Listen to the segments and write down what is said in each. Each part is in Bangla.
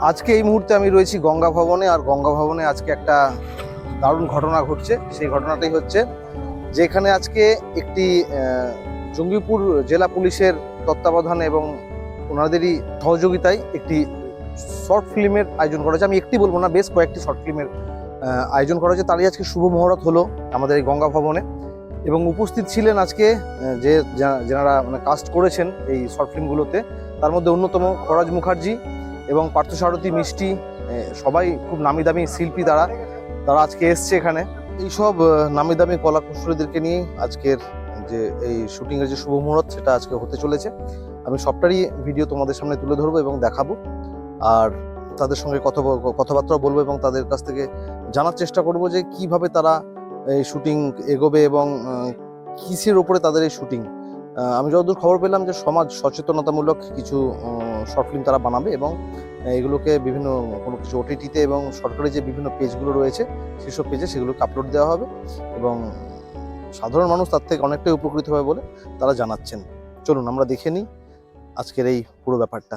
আজকে এই মুহূর্তে আমি রয়েছি গঙ্গা ভবনে, আর গঙ্গা ভবনে আজকে একটা দারুণ ঘটনা ঘটছে। সেই ঘটনাটাই হচ্ছে যেখানে আজকে একটি জঙ্গিপুর জেলা পুলিশের তত্ত্বাবধানে এবং ওনাদেরই সহযোগিতায় একটি শর্ট ফিল্মের আয়োজন করা হয়েছে। আমি একটি বলব না, বেশ কয়েকটি শর্ট ফিল্মের আয়োজন করা হয়েছে। তারই আজকে শুভ মুহূর্ত হলো আমাদের এই গঙ্গা ভবনে। এবং উপস্থিত ছিলেন আজকে যে যা- যেনারা মানে কাস্ট করেছেন এই শর্ট ফিল্মগুলোতে, তার মধ্যে অন্যতম খরাজ মুখার্জি এবং পার্থসারথী মিষ্টি সবাই খুব নামি দামি শিল্পী তারা তারা আজকে এসছে এখানে। এইসব নামি দামি কলা কুশলীদেরকে নিয়ে আজকের যে এই শুটিংয়ের যে শুভ মুহূর্ত, সেটা আজকে হতে চলেছে। আমি সবটারই ভিডিও তোমাদের সামনে তুলে ধরবো এবং দেখাবো। আর তাদের সঙ্গে কথা কথাবার্তা বলব এবং তাদের কাছ থেকে জানার চেষ্টা করব যে কীভাবে তারা এই শুটিং এগোবে এবং কিসের ওপরে তাদের এই শুটিং। আমি যতদূর খবর পেলাম যে সমাজ সচেতনতামূলক কিছু শর্ট ফিল্ম তারা বানাবে এবং এগুলোকে বিভিন্ন কোনো কিছু ওটিটিতে এবং সরকারি যে বিভিন্ন পেজগুলো রয়েছে, সেসব পেজে সেগুলোকে আপলোড দেওয়া হবে এবং সাধারণ মানুষ তার থেকে অনেকটাই উপকৃত হবে বলে তারা জানাচ্ছেন। চলুন আমরা দেখে নিই আজকের এই পুরো ব্যাপারটা।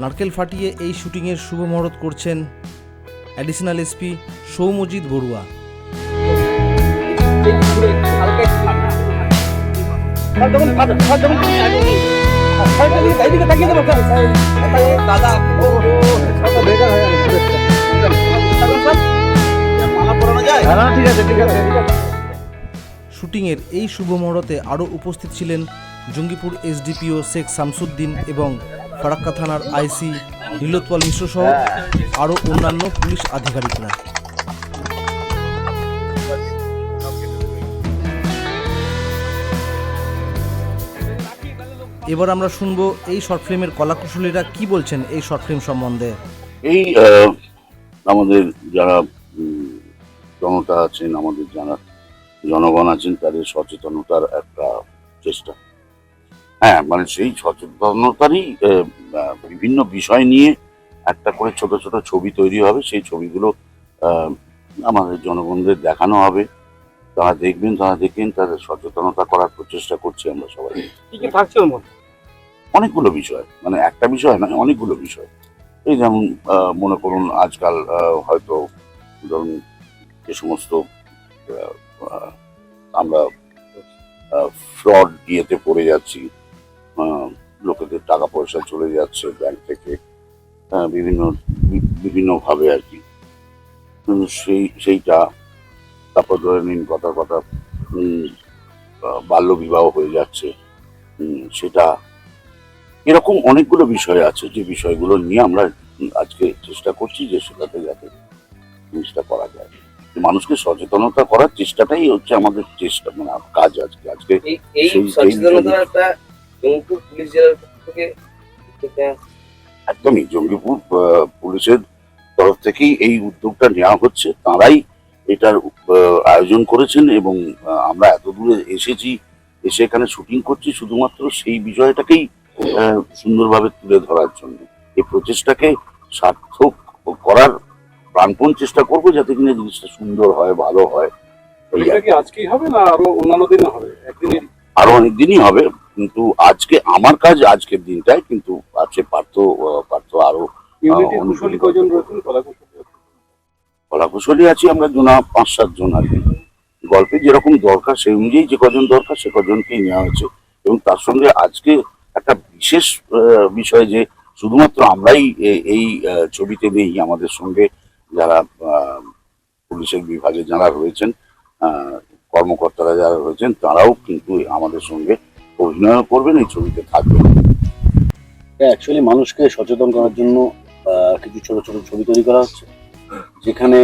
নারকেল ফাটিয়ে এই শুটিংয়ের শুভ মুহূর্ত করছেন অ্যাডিশনাল এসপি সৌমজিৎ বড়ুয়া। শুটিংয়ের এই শুভ মুহূর্তে আরও উপস্থিত ছিলেন জঙ্গিপুর এসডিপিও শেখ শামসুদ্দিন এবং ফারাক্কা থানার আইসি নীলোৎপল মিশ্র সহ আরও অন্যান্য পুলিশ আধিকারিকরা। এবার আমরা শুনব এই শর্ট ফিল্মের কলাকুশলীরা কি বলছেন এই শর্ট ফিল্ম সম্বন্ধে? এই আমাদের যারা জনতা আছেন, আমাদের যারা জনগণ আছেন, তাদের সচেতনতার একটা চেষ্টা। হ্যাঁ মানে সেই সচেতনতারই বিভিন্ন বিষয় নিয়ে একটা করে ছোট ছোট ছবি তৈরি হবে। সেই ছবিগুলো আমাদের জনগণদের দেখানো হবে। তারা দেখবেন তারা দেখেন তাদের সচেতনতা করার প্রচেষ্টা করছি আমরা সবাই। থাকছে অনেকগুলো বিষয় মানে একটা বিষয় নয় অনেকগুলো বিষয়। এই যেমন মনে করুন আজকাল হয়তো ধরুন যে সমস্ত আমরা ফ্রড ইয়েতে পড়ে যাচ্ছি। লোকেদের টাকা পয়সা চলে যাচ্ছে ব্যাংক থেকে আহ, বিভিন্ন বিভিন্নভাবে আর কি। সেই সেইটা তারপর ধরে নিন কথা কথা উম, আহ, বাল্যবিবাহ হয়ে যাচ্ছে। সেটা এরকম অনেকগুলো বিষয় আছে যে বিষয়গুলো নিয়ে আমরা আজকে চেষ্টা করছি যে সেটাতে যাতে জিনিসটা করা যায়। মানুষকে সচেতনতা করার চেষ্টাটাই হচ্ছে আমাদের চেষ্টা মানে কাজ আজকে আজকে সেই- জঙ্গিপুর পুলিশ জেলার পক্ষ থেকে একদমই জঙ্গিপুর পুলিশের তরফ থেকেই এই উদ্যোগটা নেওয়া হচ্ছে। তারাই এটার আয়োজন করেছেন এবং আমরা এত দূরে এসেছি এসে এখানে শুটিং করছি শুধুমাত্র সেই বিষয়টাকেই সুন্দরভাবে তুলে ধরার জন্য। এই প্রচেষ্টাকে সার্থক করার প্রাণপণ চেষ্টা করব যাতে কিনা জিনিসটা সুন্দর হয় ভালো হয়। আজকেই হবে না আরও অন্যান্য দিনে হবে? একদিনই আরও অনেক দিনই হবে। কিন্তু আজকে আমার কাজ আজকের দিনটায় কিন্তু আছে পার্থ পার্থ আরও কলাকুশলী আছি আমরা জনা পাঁচ সাত জন আর কি। গল্পে যেরকম দরকার সেই অনুযায়ী যে কজন দরকার সে কজনকেই নেওয়া হয়েছে। এবং তার সঙ্গে আজকে একটা বিশেষ বিষয় যে শুধুমাত্র আমরাই এই ছবিতে নেই আমাদের সঙ্গে যারা আহ, পুলিশের বিভাগে যারা রয়েছেন আহ, কর্মকর্তারা যারা রয়েছেন তারাও কিন্তু আমাদের সঙ্গে অভিনয় করবেন, এই ছবিতে থাকবেন। অ্যাকচুয়ালি মানুষকে সচেতন করার জন্য কিছু ছোট ছোট ছবি তৈরি করা হচ্ছে। যেখানে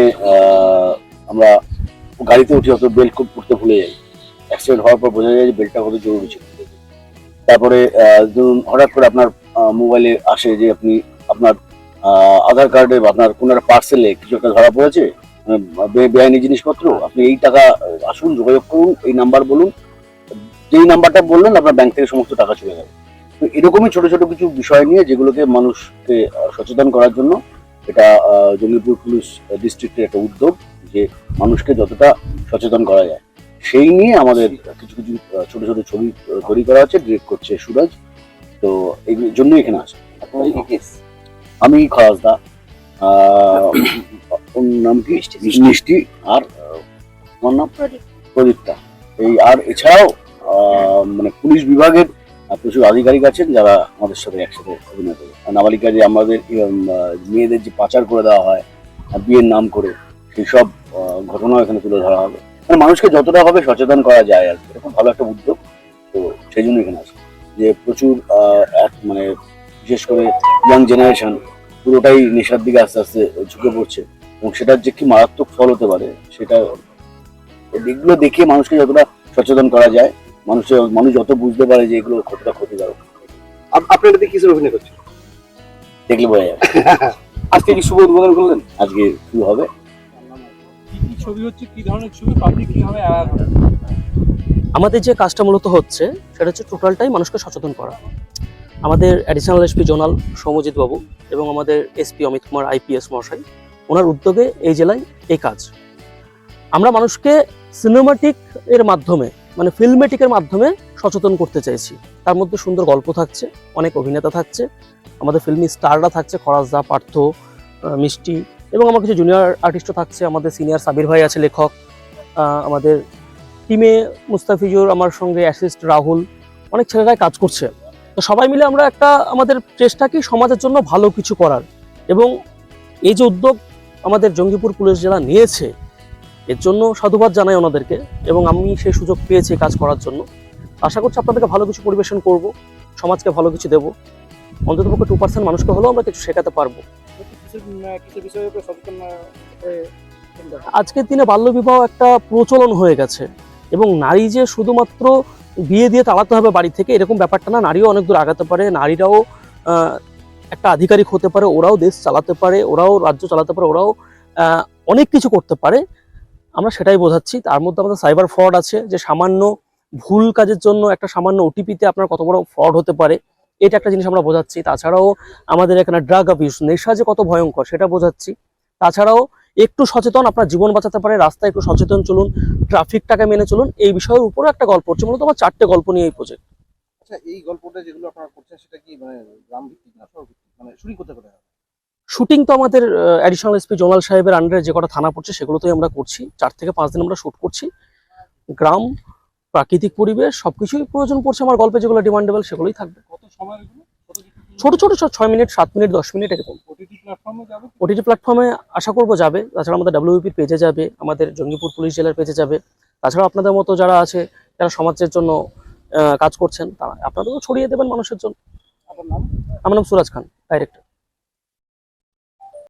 আমরা গাড়িতে উঠে হয়তো বেল্ট খুব পড়তে ভুলে যাই। অ্যাক্সিডেন্ট হওয়ার পর বোঝা যায় যে বেল্টটা কত জরুরি ছিল। তারপরে ধরুন হঠাৎ করে আপনার মোবাইলে আসে যে আপনি, আপনার আধার কার্ডে বা আপনার কোনো একটা পার্সেলে কিছু একটা ধরা পড়েছে মানে বেআইনি জিনিসপত্র, আপনি এই টাকা আসুন, যোগাযোগ করুন, এই নাম্বার বলুন যেই নাম্বারটা বললেন আপনার ব্যাংক থেকে সমস্ত টাকা চলে যাবে। তো এরকমই ছোট ছোট কিছু বিষয় নিয়ে যেগুলোকে মানুষকে সচেতন করার জন্য এটা জঙ্গিপুর পুলিশ ডিস্ট্রিক্টের একটা উদ্যোগ যে মানুষকে যতটা সচেতন করা যায়। সেই নিয়ে আমাদের কিছু কিছু ছোট ছোট ছবি তৈরি করা আছে ডিরেক্ট করছে সুরজ। তো এই জন্যই এখানে আছে আমি খরাজদা ওর নাম কি? মিষ্টি। আর আমার নাম প্রদীপ্তা। এই আর এছাড়াও মানে পুলিশ বিভাগের প্রচুর আধিকারিক আছেন যারা আমাদের সাথে একসাথে অভিনয় করে নাবালিকা যে আমাদের মেয়েদের যে পাচার করে দেওয়া হয় বিয়ের নাম করে, সেই সব ঘটনাও এখানে তুলে ধরা হবে। মানে মানুষকে যতটা হবে সচেতন করা যায় আর খুব ভালো একটা উদ্যোগ। তো সেই জন্য এখানে আছে যে প্রচুর এক- মানে বিশেষ করে ইয়াং জেনারেশন পুরোটাই নেশার দিকে আস্তে আস্তে ঝুঁকে পড়ছে। এবং সেটার যে কি মারাত্মক ফল হতে পারে, সেটা এগুলো দেখে মানুষকে যতটা সচেতন করা যায় মানুষের মানুষ যত বুঝতে পারে যে এগুলো কতটা ক্ষতিকারক। আপনি এটাতে কিসের অভিনয় করছেন? দেখলে বোঝা যাবে। আজকে কি শুভ উদ্বোধন করলেন? আজকে শুরু হবে। কি কি ছবি হচ্ছে? কি ধরনের ছবি? পাবলিক কীভাবে হবে? আমাদের যে কাজটা মূলত হচ্ছে সেটা হচ্ছে টোটালটাই মানুষকে সচেতন করা। আমাদের অ্যাডিশনাল এসপি জোনাল সৌমজিৎ বাবু এবং আমাদের এসপি অমিত কুমার আইপিএস মহাশয় ওনার উদ্যোগে এই জেলায় এই কাজ। আমরা মানুষকে সিনেমাটিক এর মাধ্যমে মানে ফিল্মেটিকের মাধ্যমে সচেতন করতে চাইছি। তার মধ্যে সুন্দর গল্প থাকছে, অনেক অভিনেতা থাকছে, আমাদের ফিল্মি স্টাররা থাকছে খরাজদা পার্থ মিষ্টি এবং আমার কিছু জুনিয়র আর্টিস্টও থাকছে, আমাদের সিনিয়র সাবির ভাই আছে, লেখক আমাদের টিমে মুস্তাফিজুর, আমার সঙ্গে অ্যাসিস্ট রাহুল, অনেক ছেলেরাই কাজ করছে। তো সবাই মিলে আমরা একটা আমাদের চেষ্টা কি সমাজের জন্য ভালো কিছু করার এবং এই যে উদ্যোগ আমাদের জঙ্গিপুর পুলিশ জেলা নিয়েছে এর জন্য সাধুবাদ জানাই ওনাদেরকে এবং আমি সেই সুযোগ পেয়েছি কাজ করার জন্য। আশা করছি আপনাদেরকে ভালো কিছু পরিবেশন করব, সমাজকে ভালো কিছু দেবো। অন্তত পক্ষে টু পার্সেন্ট মানুষকে হলেও আমরা কিছু শেখাতে পারব। আজকের দিনে বাল্যবিবাহ একটা প্রচলন হয়ে গেছে এবং নারী যে শুধুমাত্র বিয়ে দিয়ে তাড়াতে হবে বাড়ি থেকে, এরকম ব্যাপারটা না, নারীও অনেক দূর আগাতে পারে, নারীরাও একটা আধিকারিক হতে পারে, ওরাও দেশ চালাতে পারে, ওরাও রাজ্য চালাতে পারে, ওরাও অনেক কিছু করতে পারে। আমরা সেটাই বোঝাচ্ছি। তার মধ্যে আমাদের সাইবার ফ্রড আছে, যে সামান্য ভুল কাজের জন্য একটা সামান্য ওটিপিতে আপনার কত বড় ফ্রড হতে পারে, এটা একটা জিনিস আমরা বোঝাচ্ছি। তাছাড়াও আমাদের এখানে ড্রাগ অ্যাবিউস নেশা যে কত ভয়ঙ্কর, সেটা বোঝাচ্ছি। তাছাড়াও একটু সচেতন আপনার জীবন বাঁচাতে পারে, রাস্তায় একটু সচেতন চলুন ট্রাফিকটাকে মেনে চলুন, এই বিষয়ের উপরও একটা গল্প হচ্ছে, মূলত আমার চারটে গল্প নিয়ে এই প্রজেক্ট আচ্ছা এই গল্পটা যেগুলো আপনারা করছেন, সেটা কি মানে গ্রাম ভিত্তিক না শহর ভিত্তিক মানে শুটিং করতে করে শুটিং তো আমাদের অ্যাডিশনাল এসপি জোনাল সাহেবের আন্ডারে যে কটা থানা পড়ছে সেগুলোতেই আমরা করছি। চার থেকে পাঁচ দিন আমরা শ্যুট করছি। গ্রাম প্রাকৃতিক পরিবেশ সবকিছুই প্রয়োজন পড়ছে আমার গল্পে যেগুলো ডিমান্ডেবল সেগুলোই থাকবে। কত সময় এগুলো? ছোট ছোট ছয় মিনিট সাত মিনিট দশ মিনিট এরকম। ওটিটি প্ল্যাটফর্মে ওটিটি প্ল্যাটফর্মে আশা করব যাবে। তাছাড়া আমাদের ডাব্লিউপির পেজে যাবে আমাদের জঙ্গিপুর পুলিশ জেলার পেজে যাবে। তাছাড়া আপনাদের মতো যারা আছে যারা সমাজের জন্য কাজ করছেন তারা আপনাদেরও ছড়িয়ে দেবেন মানুষের জন্য। নাম? আমার নাম সুরাজ খান ডাইরেক্টর